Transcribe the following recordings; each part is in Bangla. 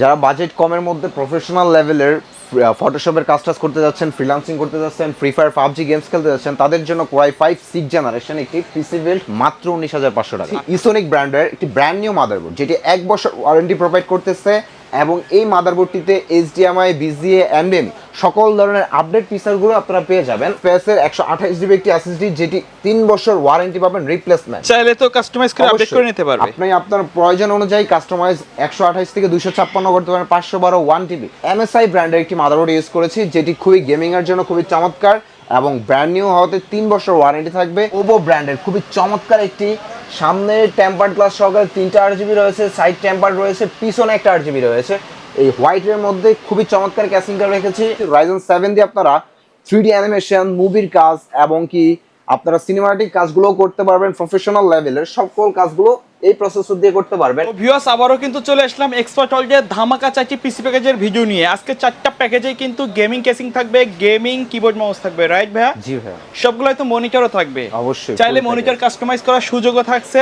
যারা বাজেট কমের মধ্যে প্রফেশনাল লেভেলের ফটোশপের কাজ টাজ করতে যাচ্ছেন ফ্রিলান্সিং করতে যাচ্ছেন ফ্রি ফায়ার পাবজি গেমস খেলতে যাচ্ছেন তাদের জন্য কোয়াই ফাইভ সিক্স জেনারেশন একটি পিসি বিল্ড মাত্র উনিশ হাজার পাঁচশো টাকা। ইসোনিক ব্র্যান্ডের একটি ব্র্যান্ড নিউ মাদারবোর্ড যেটি এক বছর ওয়ারেন্টি প্রোভাইড করতেছে এবং এই মাদারবোর্ডটিতে এইচডিএমআই বিজিএ এনবিএম সকল ধরনের আপডেট ফিচারগুলো আপনারা পেয়ে যাবেন। স্পেসের একশো আঠাশ জিবি একটি এসএসডি যেটি তিন বছর ওয়ারেন্টি পাবেন রিপ্লেসমেন্ট চাইলে তো কাস্টমাইজ করে আপডেট করে নিতে পারবে। আপনি আপনার প্রয়োজন অনুযায়ী কাস্টমাইজ একশো আঠাশ থেকে দুশো ছাপ্পান্ন করতে পারেন পাঁচশো বারো ওয়ান টিবি এমএসআই ব্র্যান্ডের একটি মাদারবোর্ড ইউজ করেছি যেটি খুবই গেমিং এর জন্য খুবই চমৎকার এবং ব্র্যান্ড নিউ হওয়াতে তিন বছর ওয়ারেন্টি থাকবে। ওপো ব্র্যান্ডের খুবই চমৎকার একটি সামনে টেম্পার গ্লাস সহকারে তিনটা আট জিবি রয়েছে সাইড টেম্পার রয়েছে, পিছনে একটা আট জিবি রয়েছে। এই হোয়াইটের মধ্যে খুবই চমৎকার ক্যাসিংটা রেখেছি। রাইজন সেভেন দিয়ে আপনারা থ্রি ডি অ্যানিমেশন মুভির কাজ এবং কি আপনারা সিনেমাটিক কাজগুলো করতে পারবেন প্রফেশনাল লেভেলের সকল কাজগুলো এই প্রসেসর দিয়ে করতে পারবেন। ভিউয়ার্স আবারও কিন্তু চলে আসলাম এক্সপার্ট অলডে ধামাকা চারটি পিসি প্যাকেজের ভিডিও নিয়ে। আজকে চারটা প্যাকেজে কিন্তু গেমিং কেসিং থাকবে গেমিং কিবোর্ড মাউস থাকবে রাইট ভাইয়া? জি ভাইয়া। সবগুলো হয়তো মনিটরও থাকবে। অবশ্যই চাইলে মনিটর কাস্টমাইজ করার সুযোগও থাকছে।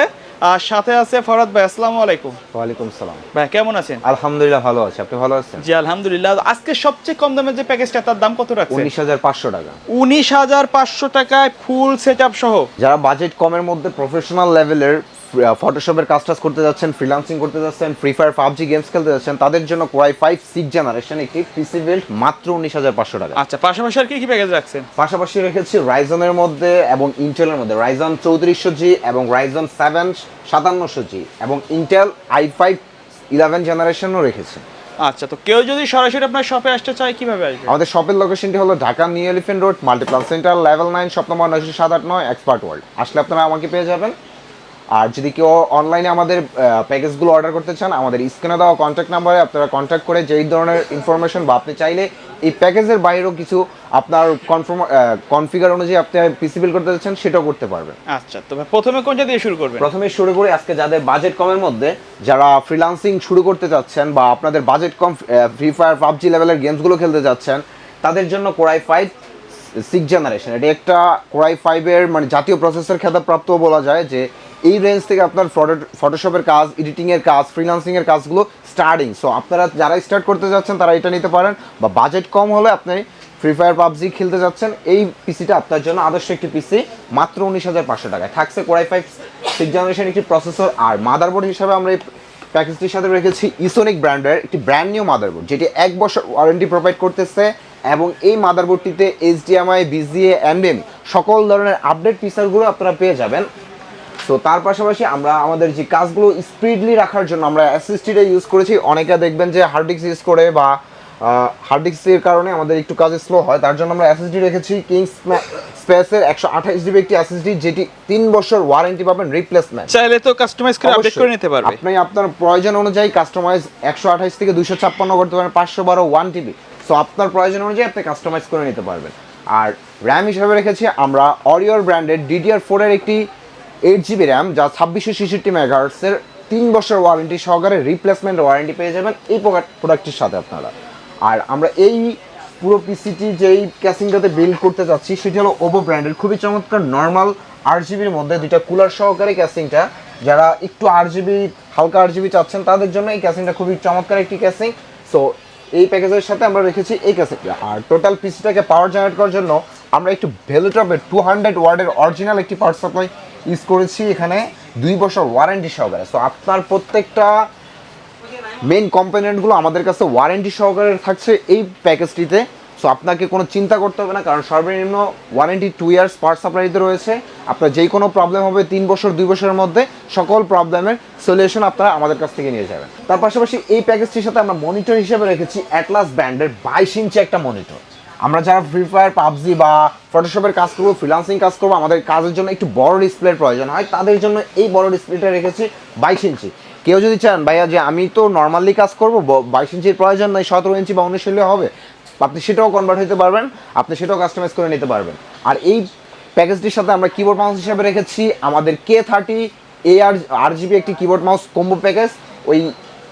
আর সাথে আছে ফরাদ ভাই আসসালামু আলাইকুম। ওয়ালাইকুম সালাম। ভাই কেমন আছেন? আলহামদুলিল্লাহ ভালো আছে। আপনি ভালো আছেন? জি আলহামদুলিল্লাহ। আজকে সবচেয়ে কম দামের যে প্যাকেজটা তার দাম কত রাখছেন? হাজার পাঁচশো টাকা। উনিশ হাজার পাঁচশো টাকায় ফুল সেট সহ। যারা বাজেট কমের মধ্যে প্রফেশনাল লেভেলের ফটোশপের কাজ টাজ করতে যাচ্ছেন ফ্রিলান্সিং করতে যাচ্ছেন ফ্রি ফায়ার পাবজি গেমস খেলতে যাচ্ছেন তাদের জন্য কোয়াই ফাইভ সিক্স জেনারেশন একটি পিসি বিল্ড মাত্র উনিশ হাজার পাঁচশো টাকা। আচ্ছা পাশাপাশি আর কি কি প্যাকেজ রাখছেন? পাশাপাশি রেখেছি রাইজনের মধ্যে এবং ইন্টেলের মধ্যে। রাইজন চৌত্রিশশো জি এবং রাইজন সেভেন সাতান্নশো জি এবং ইন্টেল আই ফাইভ ইলেভেন জেনারেশনও রেখেছি। আচ্ছা তো কেউ যদি সরাসরি আপনার শপে আসতে চায় কীভাবে আসবে? আমাদের শপের লোকেশনটি হলো Dhaka new Elephant road Multiplan center level nine shop number নয়শো সাত আট নয় এক্সপার্ট ওয়ার্ল্ড আসলে আপনারা আমাকে পেয়ে যাবেন। আর যদি কেউ অনলাইনে আমাদের প্যাকেজগুলো অর্ডার করতে চান আমাদের স্ক্রিনে দেওয়া কন্ট্যাক্ট নাম্বারে আপনারা কন্ট্যাক্ট করে যেই ধরনের ইনফরমেশন বা আপনি চাইলে এই প্যাকেজের বাইরেও কিছু আপনার কনফার্ম কনফিগার অনুযায়ী আপনি পিসি বিল করতে চাচ্ছেন সেটাও করতে পারবেন। আচ্ছা তবে প্রথমে কোনটা দিয়ে শুরু করবেন? প্রথমে শুরু করি আজকে যাদের বাজেট কমের মধ্যে যারা ফ্রিলান্সিং শুরু করতে চাচ্ছেন বা আপনাদের বাজেট কম ফ্রি ফায়ার পাবজি লেভেলের গেমসগুলো খেলতে চাচ্ছেন তাদের জন্য কোরাই ফাইভ সিক্স জেনারেশন এটি একটা কোরাই ফাইভের মানে জাতীয় প্রসেসর খেতাবপ্রাপ্ত বলা যায় যে এই রেঞ্জ থেকে আপনার ফটোশপের কাজ এডিটিংয়ের কাজ ফ্রিলান্সিংয়ের কাজগুলো স্টার্টিং সো আপনারা যারা স্টার্ট করতে যাচ্ছেন, তারা এটা নিতে পারেন। বা বাজেট কম হলে আপনি ফ্রি ফায়ার পাবজি খেলতে যাচ্ছেন। এই পিসিটা আপনার জন্য আদর্শ একটি পিসি মাত্র উনিশ হাজার পাঁচশো টাকায়। থাকছে core i five six generation একটি প্রসেসর আর মাদারবোর্ড হিসাবে আমরা এই প্যাকেজটির সাথে রেখেছি ইসোনিক ব্র্যান্ডের একটি ব্র্যান্ড নিউ মাদারবোর্ড যেটি এক বছর ওয়ারেন্টি প্রোভাইড করতেছে এবং এই মাদারবোর্ডটিতে এইচডিএমআই বিজিএ এনবিএম সকল ধরনের আপডেট ফিচারগুলো আপনারা পেয়ে যাবেন। তো তার পাশাপাশি আমরা আমাদের যে কাজগুলো স্পিডলি রাখার জন্য আমরা এসএসটিটা ইউজ করেছি। অনেকে দেখবেন যে হার্ড ডিস্ক ইউজ করে বা হার্ড ডিস্কের কারণে আমাদের একটু কাজ স্লো হয়। তার জন্য আমরা এসএসডি রেখেছি। কিংস স্পেসের একশো আঠাশ জিবি একটি এসএসডি যেটি তিন বছর ওয়ারেন্টি পাবেন রিপ্লেসমেন্ট চাইলে তো কাস্টমাইজ করে আপডেট করে নিতে পারবে। আপনি আপনার প্রয়োজন অনুযায়ী কাস্টমাইজ একশো আঠাশ থেকে দুশো ছাপ্পান্ন করতে পারেন পাঁচশো বারো ওয়ান টিবি সো আপনার প্রয়োজন অনুযায়ী আপনি কাস্টমাইজ করে নিতে পারবেন। আর র্যাম হিসাবে রেখেছি আমরা অরিওর ব্র্যান্ডের ডিডিআর ফোরের একটি এইট জিবি র্যাম যা ছাব্বিশশো ছেষট্টি মেগাহার্টসের তিন বছর ওয়ারেন্টি সহকারে রিপ্লেসমেন্ট ওয়ারেন্টি পেয়ে যাবেন এই প্রোডাক্টটির সাথে আপনারা। আর আমরা এই পুরো পিসিটি যেই ক্যাসিংটাতে বিল্ড করতে যাচ্ছি, সেটি হলো ওভো ব্র্যান্ডের খুবই চমৎকার নর্মাল আট জিবির মধ্যে দুইটা কুলার সহকারে ক্যাসিংটা যারা একটু আট জিবি হালকা আট জিবি চাচ্ছেন, তাদের জন্য এই ক্যাসিংটা খুবই চমৎকার একটি ক্যাসিং সো এই প্যাকেজের সাথে আমরা রেখেছি এই ক্যাসিংটা আর টোটাল পিসিটাকে পাওয়ার জেনারেট করার জন্য আমরা একটু ভেলোটপের টু হান্ড্রেড ওয়ার্ডের অরিজিনাল একটি পাওয়ার সাপ্লাই ইউজ করেছি এখানে দুই বছর ওয়ারেন্টি সহকারে সো আপনার প্রত্যেকটা মেন কম্পোনেন্টগুলো আমাদের কাছে ওয়ারেন্টি সহকারে থাকছে এই প্যাকেজটিতে সো আপনাকে কোনো চিন্তা করতে হবে না, কারণ সর্বনিম্ন ওয়ারেন্টি টু ইয়ার্স পাওয়ার সাপ্লাইতে রয়েছে। আপনার যেই কোনো প্রবলেম হবে তিন বছর, দুই বছরের মধ্যে সকল প্রবলেমের সলিউশন আপনারা আমাদের কাছ থেকে নিয়ে যাবেন। তার পাশাপাশি এই প্যাকেজটির সাথে আমরা মনিটর হিসেবে রেখেছি অ্যাটলাস ব্র্যান্ডের বাইশ ইঞ্চি একটা মনিটর আমরা যারা ফ্রি ফায়ার পাবজি বা ফটোশপের কাজ করব ফ্রিলান্সিং কাজ করব, আমাদের কাজের জন্য একটু বড় ডিসপ্লের প্রয়োজন হয়। তাদের জন্য এই বড় ডিসপ্লেটা রেখেছি বাইশ ইঞ্চি। কেউ যদি চান, ভাইয়া, যে আমি তো নর্মালি কাজ করব বাইশ ইঞ্চির প্রয়োজন নেই, সতেরো ইঞ্চি বা উনিশ হলে হবে। আপনি সেটাও কনভার্ট হতে পারবেন, আপনি সেটাও কাস্টমাইজ করে নিতে পারবেন। আর এই প্যাকেজটির সাথে আমরা কিবোর্ড মাউস হিসাবে রেখেছি, আমাদের K thirty A R R GB একটি কিবোর্ড মাউস কম্বো প্যাকেজ ওই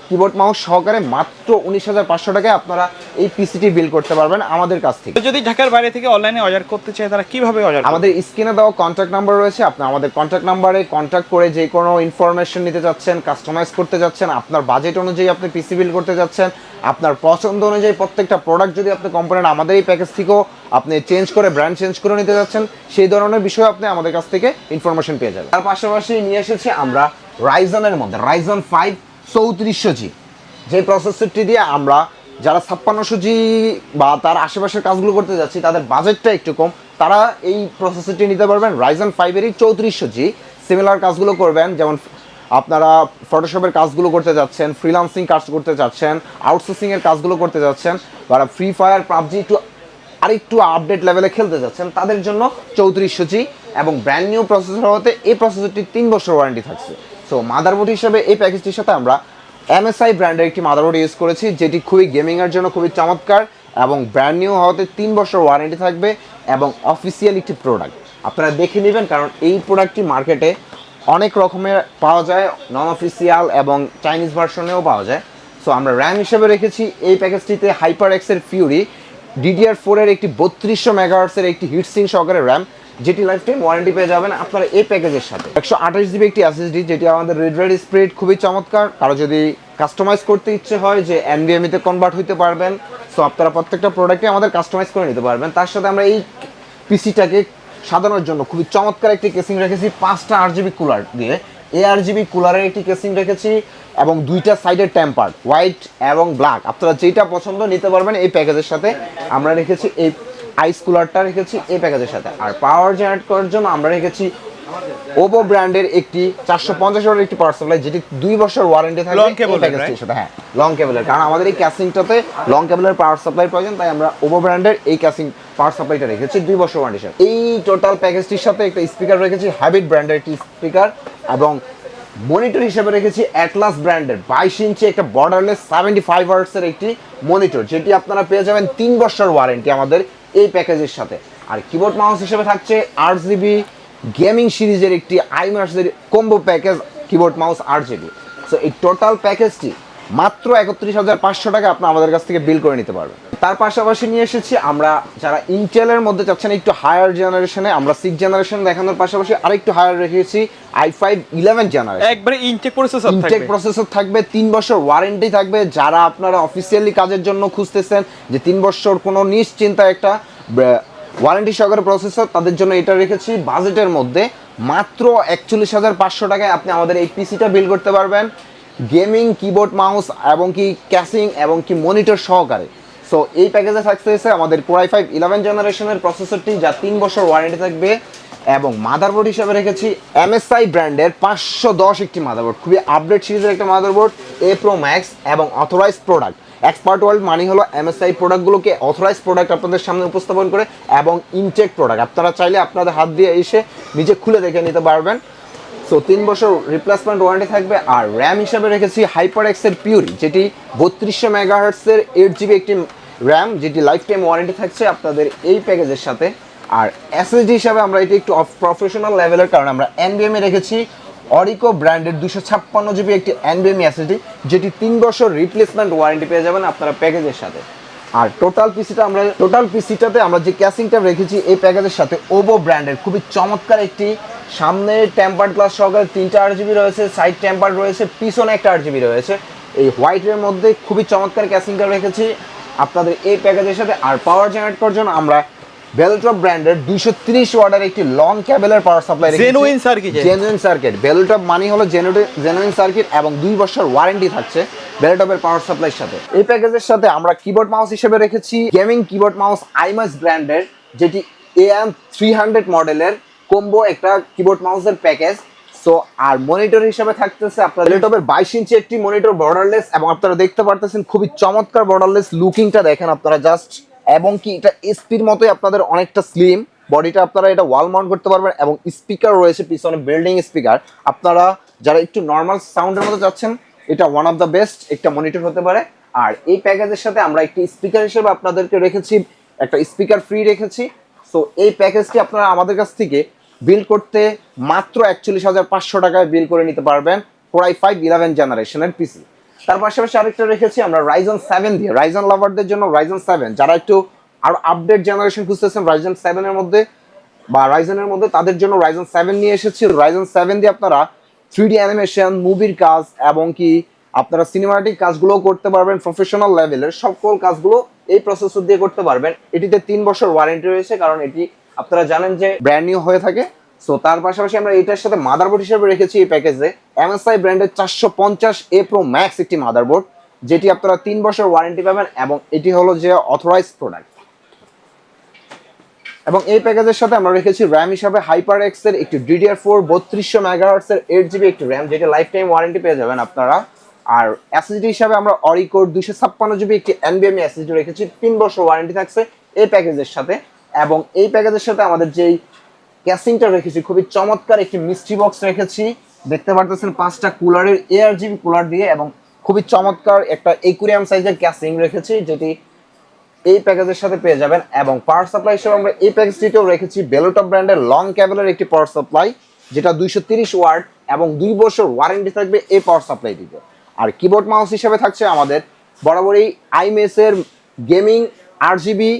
কিবোর্ড মাউস সহকারে মাত্র উনিশ হাজার পাঁচশো টাকায় আপনারা এই পিসিটি বিল করতে পারবেন আমাদের কাছ থেকে। যদি ঢাকার বাইরে থেকে অনলাইনে অর্ডার করতে চায় তারা কীভাবে অর্ডার আমাদের স্ক্রিনে দেওয়া কন্ট্যাক্ট নাম্বার রয়েছে আপনি আমাদের কন্ট্যাক্ট নাম্বারে কন্ট্যাক্ট করে যে কোনো ইনফরমেশন নিতে যাচ্ছেন কাস্টমাইজ করতে যাচ্ছেন আপনার বাজেট অনুযায়ী আপনি পিসি বিল করতে যাচ্ছেন আপনার পছন্দ অনুযায়ী প্রত্যেকটা প্রোডাক্ট যদি আপনি কোম্পানির আমাদের এই প্যাকেজ থেকেও আপনি চেঞ্জ করে ব্র্যান্ড চেঞ্জ করে নিতে যাচ্ছেন সেই ধরনের বিষয়ে আপনি আমাদের কাছ থেকে ইনফরমেশন পেয়ে যাবেন। তার পাশাপাশি নিয়ে এসেছি আমরা রাইজনের মধ্যে রাইজন ফাইভ চৌত্রিশশো জি। যে প্রসেসরটি দিয়ে আমরা যারা ছাপ্পান্নশো জি বা তার আশেপাশের কাজগুলো করতে যাচ্ছি, তাদের বাজেটটা একটু কম, তারা এই প্রসেসরটি নিতে পারবেন রাইজন ফাইভেরই চৌত্রিশশো জি। সিমিলার কাজগুলো করবেন, যেমন আপনারা ফটোশপের কাজগুলো করতে যাচ্ছেন ফ্রিলান্সিং কাজ করতে যাচ্ছেন আউটসোর্সিংয়ের কাজগুলো করতে যাচ্ছেন বা ফ্রি ফায়ার পাবজি একটু আরেকটু আপডেট লেভেলে খেলতে যাচ্ছেন, তাদের জন্য চৌত্রিশশো জি এবং ব্র্যান্ড নিউ প্রসেসর হতে এই প্রসেসরটি তিন বছর ওয়ারেন্টি থাকছে। সো মাদারবোর্ড হিসেবে এই প্যাকেজটির সাথে আমরা এমএসআই ব্র্যান্ডের একটি মাদারবোর্ড ইউজ করেছি, যেটি খুবই গেমিংয়ের জন্য খুবই চমৎকার এবং ব্র্যান্ড নিউ হওয়াতে তিন বছর ওয়ারেন্টি থাকবে এবং অফিসিয়াল একটি প্রোডাক্ট আপনারা দেখে নেবেন কারণ এই প্রোডাক্টটি মার্কেটে অনেক রকমের পাওয়া যায় নন অফিসিয়াল এবং চাইনিজ ভার্সনেও পাওয়া যায়। সো আমরা র্যাম হিসেবে রেখেছি এই প্যাকেজটিতে হাইপার এক্সের ফিউরি ডিডিআর ফোরের একটি বত্রিশশো মেগাহার্সের একটি হিটসিং সহকারে র্যাম যেটি লাইফ টাইম ওয়ারেন্টি পেয়ে যাবেন আপনারা এই প্যাকেজের সাথে। একশো আঠাশ জিবি একটি এসএসডি যেটি আমাদের রেড রেড স্প্রেড খুবই চমৎকার। কারও যদি কাস্টমাইজ করতে ইচ্ছে হয় যে NVMe তে কনভার্ট হইতে পারবেন সো আপনারা প্রত্যেকটা প্রোডাক্টে আমাদের কাস্টমাইজ করে নিতে পারবেন। তার সাথে আমরা এই পিসিটাকে সাজানোর জন্য খুবই চমৎকার একটি কেসিং রেখেছি, পাঁচটা আর জিবি কুলার দিয়ে। এ আর জিবি কুলারের একটি কেসিং রেখেছি এবং দুইটা সাইডের টেম্পার হোয়াইট এবং ব্ল্যাক আপনারা যেটা পছন্দ নিতে পারবেন এই প্যাকেজের সাথে। আমরা রেখেছি এই আইস কুলারটা রেখেছি এই প্যাকেজের সাথে। আর পাওয়ার জেনারেট করার জন্য আমরা রেখেছি ওপো ব্র্যান্ডের একটি চারশো পঞ্চাশ ওয়াটের একটি পাওয়ার সাপ্লাই যেটি দুই বছর ওয়ারেন্টি থাকবে প্যাকেজটির সাথে হ্যাঁ লং কেবলের কারণ আমাদের এই ক্যাসিংটাতে লং কেবলের পাওয়ার সাপ্লাই প্রয়োজন তাই আমরা ওপো ব্র্যান্ডের এই ক্যাসিং পাওয়ার সাপ্লাইটা রেখেছি দুই বছর ওয়ারেন্টি সাথে। এই টোটাল প্যাকেজটির সাথে একটা স্পিকার রেখেছি হ্যাবিট ব্র্যান্ডের একটি স্পিকার এবং মনিটর হিসেবে রেখেছি অ্যাটলাস ব্র্যান্ডের বাইশ ইঞ্চি একটা বর্ডারলেস সেভেন্টি ফাইভ আওয়ার্সের একটি মনিটর যেটি আপনারা পেয়ে যাবেন তিন বছর ওয়ারেন্টি আমাদের এই প্যাকেজের সাথে। আর কিবোর্ড মাউস হিসেবে থাকছে আট জিবি গেমিং সিরিজের একটি আইমার্সের কম্বো প্যাকেজ কিবোর্ড মাউস আট জিবি সো এই টোটাল প্যাকেজটি মাত্র একত্রিশ হাজার পাঁচশো টাকা আপনি আমাদের কাছ থেকে বিল করে নিতে পারবেন। তার পাশাপাশি নিয়ে এসেছি আমরা যারা ইন্টেলের মধ্যে চাচ্ছেন একটু হায়ার জেনারেশনে আমরা সিক্স জেনারেশন দেখানোর পাশাপাশি আরেকটু হায়ার রেখেছি আই ফাইভ ইলেভেন জেনারেশন একবারে ইনটেক প্রসেসর ইনটেক প্রসেসর থাকবে তিন বছর ওয়ারেন্টি থাকবে যারা আপনারা অফিসিয়ালি কাজের জন্য খুঁজতেছেন যে তিন বছর কোনো নিশ্চিন্তা একটা ওয়ারেন্টি সহকারে প্রসেসর তাদের জন্য এটা রেখেছি। বাজেটের মধ্যে মাত্র একচল্লিশ হাজার পাঁচশো টাকায় আপনি আমাদের এই পিসিটা বিল করতে পারবেন। গেমিং কিবোর্ড মাউস এবং কি ক্যাসিং এবং কি মনিটর সহকারে। সো এই প্যাকেজে থাকতেছে আমাদের কোরাই ফাইভ ইলেভেন জেনারেশনের প্রসেসরটি যা তিন বছর ওয়ারেন্টি থাকবে এবং মাদারবোর্ড হিসাবে রেখেছি এমএসআই ব্র্যান্ডের পাঁচশো দশ একটি মাদারবোর্ড খুবই আপডেট সিরিজের একটা মাদারবোর্ড এ প্রো ম্যাক্স এবং authorize product expert world money হলো এমএসআই প্রোডাক্টগুলোকে অথরাইজ প্রোডাক্ট আপনাদের সামনে উপস্থাপন করে এবং ইনটেক প্রোডাক্ট আপনারা চাইলে আপনাদের হাত দিয়ে এসে নিজে খুলে দেখে নিতে পারবেন। সো তিন বছর রিপ্লেসমেন্ট ওয়ারেন্টি থাকবে আর র্যাম হিসাবে রেখেছি হাইপার এক্সের পিউরি যেটি বত্রিশশো মেগাহার্টসের এইট জিবি একটি র্যাম যেটি লাইফ টাইম ওয়ারেন্টি থাকছে আপনাদের এই প্যাকেজের সাথে। আর এসএসডি হিসাবে আমরা এটি একটু প্রফেশনাল লেভেলের কারণে আমরা এনবিএমে রেখেছি। অরিকো ব্র্যান্ডের দুশো ছাপ্পান্ন জিবি একটি এনবিএমই এসএসডি যেটি তিন বছর রিপ্লেসমেন্ট ওয়ারেন্টি পেয়ে যাবেন আপনারা প্যাকেজের সাথে। আর টোটাল পিসিটা আমরা টোটাল পিসিটাতে আমরা যে ক্যাসিংটা রেখেছি এই প্যাকেজের সাথে ওবো ব্র্যান্ডের খুবই চমৎকার একটি সামনে টেম্পার্ড গ্লাস সহকারে তিনটা আট জিবি রয়েছে সাইড টেম্পার্ড রয়েছে পিছনে একটা আট জিবি রয়েছে। এই হোয়াইটের মধ্যে খুবই চমৎকার ক্যাসিংটা রেখেছি। আপনাদের এই প্যাকেজের সাথে আর পাওয়ার জেনারেট করার জন্য আমরা বেলটপ ব্র্যান্ডের দুইশো তিরিশ ওয়ার্ডের একটি লং ক্যাবেলের পাওয়ার সাপ্লাই circuit এ। জেনুইন সার্কিট বেলটপ মানে হলো জেনুইন সার্কিট এবং দুই বছর ওয়ারেন্টি থাকছে বেলটপের পাওয়ার সাপ্লাইয়ের সাথে। এই প্যাকেজের সাথে আমরা কিবোর্ড মাউস হিসেবে রেখেছি। গেমিং কিবোর্ড মাউস আইমাস ব্র্যান্ডের যেটি এএম থ্রি হান্ড্রেড মডেলের কম্বো একটা কিবোর্ড মাউসের প্যাকেজ সো আর মনিটর হিসেবে থাকতেছে আপনার ল্যাপটপের বাইশ ইঞ্চি একটি মনিটর বর্ডারলেস এবং আপনারা দেখতে পারতেছেন খুবই চমৎকার বর্ডারলেস লুকিংটা দেখেন আপনারা জাস্ট এবং কি এটা এসপির মতোই আপনাদের অনেকটা স্লিম বডিটা আপনারা এটা ওয়াল মাউন্ট করতে পারবেন এবং স্পিকার রয়েছে পিছনে বিল্ডিং স্পিকার আপনারা যারা একটু নর্মাল সাউন্ডের মতো যাচ্ছেন এটা ওয়ান অফ দ্য বেস্ট একটা মনিটর হতে পারে। আর এই প্যাকেজের সাথে আমরা একটি স্পিকার হিসেবে আপনাদেরকে রেখেছি, একটা স্পিকার ফ্রি রেখেছি। সো এই প্যাকেজটি আপনারা আমাদের কাছ থেকে বিল করতে মাত্র একচল্লিশ হাজার পাঁচশো টাকায় বিল করে নিতে পারবেন কোরাই ফাইভ ইলেভেন জেনারেশনের পিসি তার পাশাপাশি আরেকটা রেখেছি আমরা রাইজন সেভেন দিয়ে। রাইজন লাভারদের জন্য রাইজন সেভেন যারা একটু আরও আপডেট জেনারেশন খুঁজতেছেন রাইজন সেভেনের মধ্যে বা রাইজনের মধ্যে তাদের জন্য রাইজন সেভেন নিয়ে এসেছি। রাইজন সেভেন দিয়ে আপনারা থ্রি ডি অ্যানিমেশন মুভির কাজ এবং কি আপনারা সিনেমাটিক কাজগুলো করতে পারবেন প্রফেশনাল লেভেলের সকল কাজগুলো এই প্রসেসর দিয়ে করতে পারবেন। এটিতে তিন বছর ওয়ারেন্টি রয়েছে কারণ এটি আপনারা জানেন যে ব্র্যান্ড নিউ হয়ে থাকে সো তার পাশাপাশি আমরা এটার সাথে মাদারবোর্ড হিসেবে রেখেছি এই প্যাকেজে। এমএসআই ব্র্যান্ডের চারশো পঞ্চাশ এ প্রো ম্যাক্স একটি মাদারবোর্ড যেটি আপনারা তিন বছর ওয়ারেন্টি পাবেন এবং এটি হলো যে অথরাইজ প্রোডাক্ট এবং এই প্যাকেজের সাথে আমরা রেখেছি র্যাম হিসাবে হাইপার এক্সের একটি ডিডিআর ফোর বত্রিশশো মেগাহার্টস এর এইট জিবি একটি র্যাম যেটা লাইফ টাইম ওয়ারেন্টি পেয়ে যাবেন আপনারা। আর এসএসডি হিসাবে আমরা অরিকোর দুইশো ছাপ্পান্ন জিবি একটি এনবিএমই এসএসডি রেখেছি, তিন বছর ওয়ারেন্টি থাকছে এই প্যাকেজের সাথে। এবং এই প্যাকেজের সাথে আমাদের যেই ক্যাসিংটা রেখেছি, খুবই চমৎকার একটি মিস্ট্রি বক্স রেখেছি। দেখতে পারতেছেন পাঁচটা কুলারের এয়ার জিবি কুলার দিয়ে এবং খুবই চমৎকার একটা একুরিয়াম সাইজের ক্যাসিং রেখেছি, যেটি এই প্যাকেজের সাথে পেয়ে যাবেন। এবং পাওয়ার সাপ্লাই হিসেবে আমরা এই প্যাকেজটিতেও রেখেছি বেলোটপ ব্র্যান্ডের লং ক্যাবেলের একটি পাওয়ার সাপ্লাই, যেটা দুইশো তিরিশ ওয়ার্ড এবং দুই বছর ওয়ারেন্টি থাকবে এই পাওয়ার সাপ্লাইটিতে। আর কিবোর্ড মাউস হিসেবে থাকছে আমাদের বরাবরই আইমেসের গেমিং আর জিবি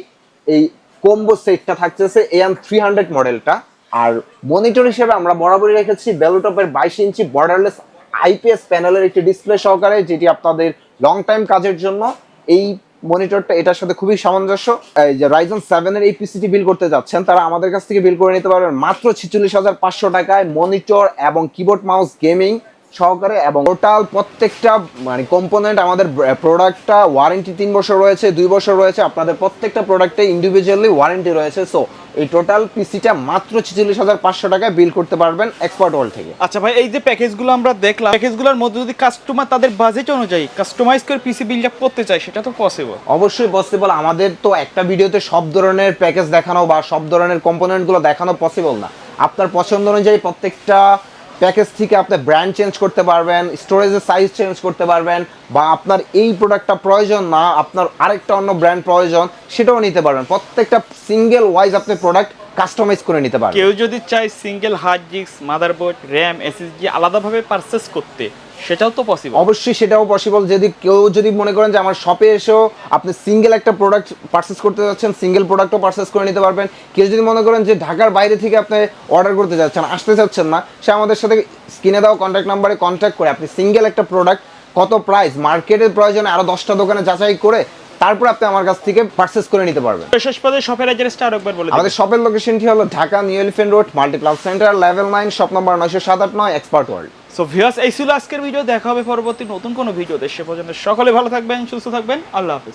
এই কম্বো সেটটা থাকতেছে এএম থ্রি হান্ড্রেড মডেলটা আর মনিটর হিসেবে আমরা বরাবরই রেখেছি বেলোটপের বাইশ ইঞ্চি বর্ডারলেস আইপিএস প্যানেলের একটি ডিসপ্লে সহকারে, যেটি আপনাদের লং টাইম কাজের জন্য। এই মনিটরটা এটার সাথে খুবই সামঞ্জস্য। এই যে রাইজন সেভেনের এই পিসিটি বিল করতে যাচ্ছেন, তারা আমাদের কাছ থেকে বিল করে নিতে পারবেন মাত্র ছিচল্লিশ হাজার পাঁচশো টাকায় মনিটর এবং কিবোর্ড মাউস গেমিং সহকারে এবং টোটাল প্রত্যেকটা মানে কম্পোনেন্ট আমাদের প্রোডাক্টটা ওয়ারেন্টি তিন বছর রয়েছে দুই বছর রয়েছে আপনাদের প্রত্যেকটা প্রোডাক্টে ইন্ডিভিজুয়ালি ওয়ারেন্টি রয়েছে। সো এই টোটাল পিসিটা মাত্র ছিচল্লিশ হাজার পাঁচশো টাকায় বিল করতে পারবেন এক্সপার্ট ওয়ার্ল্ড থেকে। আচ্ছা ভাই এই যে প্যাকেজগুলো আমরা দেখলাম প্যাকেজগুলোর মধ্যে যদি কাস্টমার তাদের বাজেট অনুযায়ী কাস্টমাইজ করে পিসি আপ করতে চায় সেটা তো পসিবল অবশ্যই পসিবল আমাদের তো একটা ভিডিওতে সব ধরনের প্যাকেজ দেখানো বা সব ধরনের কম্পোনেন্টগুলো দেখানো পসিবল না। আপনার পছন্দ অনুযায়ী প্রত্যেকটা প্যাকেজ থেকে আপনি ব্র্যান্ড চেঞ্জ করতে পারবেন স্টোরেজের সাইজ চেঞ্জ করতে পারবেন, বা আপনার এই প্রোডাক্টটা প্রয়োজন না, আপনার আরেকটা অন্য ব্র্যান্ড প্রয়োজন, সেটাও নিতে পারবেন। প্রত্যেকটা সিঙ্গেল ওয়াইজ আপনি প্রোডাক্ট কাস্টমাইজ করে নিতে পারবেন। কেউ যদি চায় single hard disk motherboard RAM SSD আলাদাভাবে পারচেস করতে সেটাও তো পসিবল অবশ্যই সেটাও পসিবল যদি কেউ যদি মনে করেন যে আমার শপে এসেও আপনি সিঙ্গেল একটা প্রোডাক্ট পারচেস করতে যাচ্ছেন সিঙ্গেল প্রোডাক্টও পারচেস করে নিতে পারবেন। কেউ যদি মনে করেন যে ঢাকার বাইরে থেকে আপনি অর্ডার করতে যাচ্ছেন আসতে চাচ্ছেন না সে আমাদের সাথে স্ক্রিনে দেওয়া কন্ট্যাক্ট নাম্বারে কন্ট্যাক্ট করে আপনি সিঙ্গেল একটা প্রোডাক্ট কত প্রাইস মার্কেটের প্রয়োজনে আরও দশটা দোকানে যাচাই করে তারপর আপনি আমার কাছ থেকে পারচেস করে নিতে পারবেন। শেষ পদে শপের অ্যাড্রেসটা আরেকবার বলে আমাদের শপের লোকেশনটি হলো Dhaka New Elephant Road Multiplan Center level nine shop number নয়শো সাত আট নয় এক্সপার্ট ওয়ার্ল্ড সো ভিউয়ার্স এই ছিল আজকের ভিডিও দেখা হবে পরবর্তী নতুন কোনো ভিডিও দেশে পর্যন্ত সকলে ভালো থাকবেন, সুস্থ থাকবেন। আল্লাহ হাফিজ।